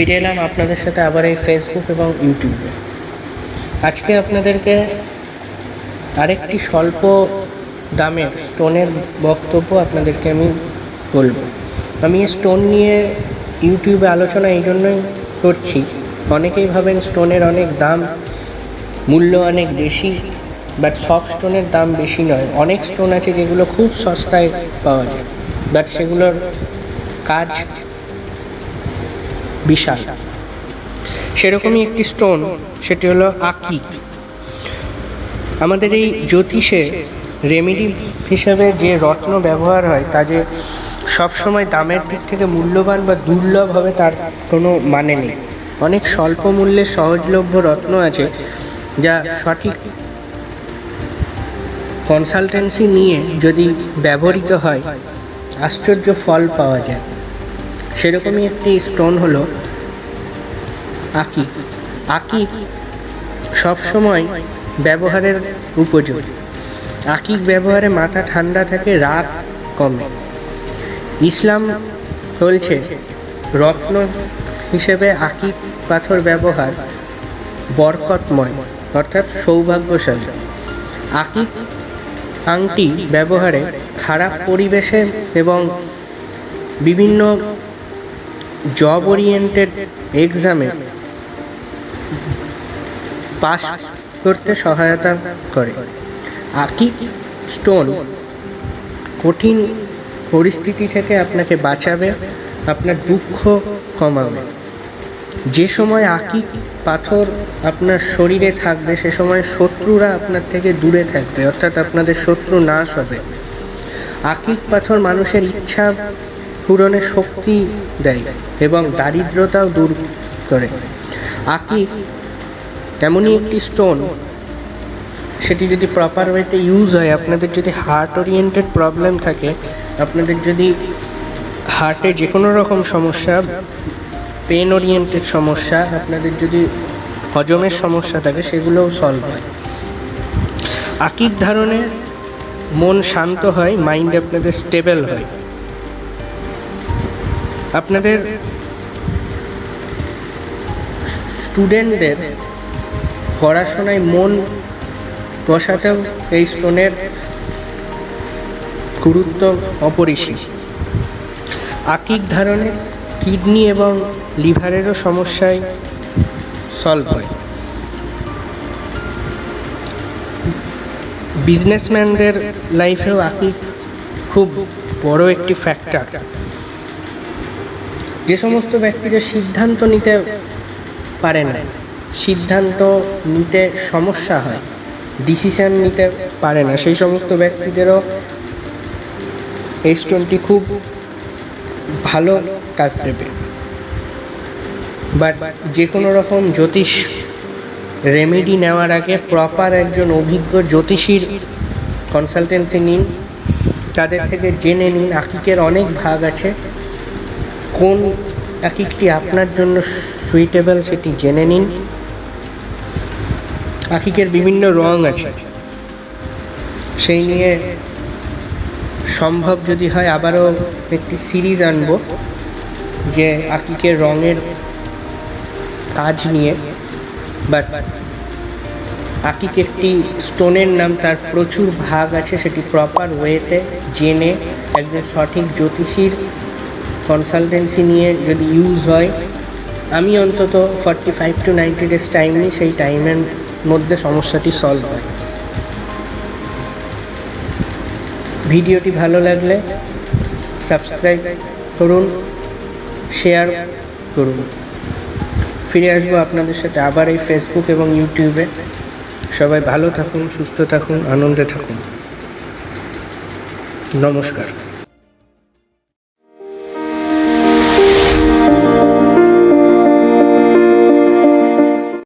ফিরে এলাম আপনাদের সাথে আবার এই ফেসবুক এবং ইউটিউবে আজকে আপনাদেরকে আরেকটি স্বল্প দামের স্টোনের বক্তব্য আপনাদেরকে আমি বলব। আমি এই স্টোন নিয়ে ইউটিউবে আলোচনা এই জন্যই করছি। অনেকেই ভাবেন স্টোনের অনেক দাম মূল্য অনেক বেশি বাট সব স্টোনের দাম বেশি নয়। অনেক স্টোন আছে যেগুলো খুব সস্তায় পাওয়া যায় বাট সেগুলোর কাজ বিশাল। সেরকমই একটি স্টোন সেটি হলো আকি আমাদের এই জ্যোতিষে রেমেডি হিসেবে যে রত্ন ব্যবহার হয়, তা যে সবসময় দামের দিক থেকে মূল্যবান বা দুর্লভ হবে, তার কোনো মানে নেই। অনেক স্বল্প মূল্যে সহজলভ্য রত্ন আছে, যা সঠিক কনসালটেন্সি নিয়ে যদি ব্যবহৃত হয়, আশ্চর্য ফল পাওয়া যায়। সেরকমই একটি স্টোন হলো আকি। আকি সবসময় ব্যবহারের উপযোগী। আকিক ব্যবহারে মাথা ঠান্ডা থাকে, রাগ কমে। ইসলাম বলছে, রত্ন হিসেবে আকিক পাথর ব্যবহার বরকতময়, অর্থাৎ সৌভাগ্যশালী। আকিক আংটি ব্যবহারে খারাপ পরিবেশে এবং বিভিন্ন জব ওরিয়েন্টেড এক্সামে পাস করতে সহায়তা করে। আকিক স্টোন কঠিন পরিস্থিতি থেকে আপনাকে বাঁচাবে, আপনার দুঃখ কমাবে। যে সময় আকিক পাথর আপনার শরীরে থাকবে, সে সময় শত্রুরা আপনার থেকে দূরে থাকবে, অর্থাৎ আপনাদের শত্রু নাশ হবে। আকিক পাথর মানুষের ইচ্ছা পূরণে শক্তি দেয় এবং দারিদ্রতাও দূর করে। আকিক এমনই একটি স্টোন সেটি যদি প্রপার ওয়েতে ইউজ হয়, আপনাদের যদি হার্ট ওরিয়েন্টেড প্রবলেম থাকে, আপনাদের যদি হার্টে যে কোনো রকম সমস্যা পেন ওরিয়েন্টেড সমস্যা, আপনাদের যদি হজমের সমস্যা থাকে, সেগুলোও সলভ হয়। আকিক ধারণে মন শান্ত হয় মাইন্ড আপনাদের স্টেবল হয়। আপনাদের স্টুডেন্টদের পড়াশোনায় মন বসাতেও এই স্টোনের গুরুত্ব অপরিসীম। আকিক ধারণে কিডনি এবং লিভারেরও সমস্যায় সলভ হয়। বিজনেসম্যানদের লাইফেও আকিক খুব বড় একটি ফ্যাক্টর যে সমস্ত ব্যক্তিরা সিদ্ধান্ত নিতে পারে না, সিদ্ধান্ত নিতে সমস্যা হয় ডিসিশন নিতে পারে না, সেই সমস্ত ব্যক্তিদেরও এই স্টোনটি খুব ভালো কাজ দেবে। বাট যে কোনো রকম জ্যোতিষ রেমেডি নেওয়ার আগে প্রপার একজন অভিজ্ঞ জ্যোতিষীর কনসালটেন্সি নিন, তাদের থেকে জেনে নিন, আকিকের অনেক ভাগ আছে, কোন আকিকটি আপনার জন্য সুইটেবল সেটি জেনে নিন। আকিকের বিভিন্ন রং আছে। সেই নিয়ে সম্ভব যদি হয় আবারও একটি সিরিজ আনব যে আকিকের রঙের কাজ নিয়ে। বাট আকিক একটি স্টোনের নাম, তার প্রচুর ভাগ আছে সেটি প্রপার ওয়েতে জেনে একজন সঠিক জ্যোতিষীর কনসালটেন্সি নিয়ে যদি ইউজ হয়, আমি অন্তত forty five to ninety days time নিই, সেই টাইমের মধ্যে সমস্যাটি সলভ হয়। ভিডিওটি ভালো লাগলে সাবস্ক্রাইব করুন শেয়ার করুন। ফিরে আসব আপনাদের সাথে আবার এই ফেসবুক এবং ইউটিউবে সবাই ভালো থাকুন, সুস্থ থাকুন, আনন্দে থাকুন। নমস্কার।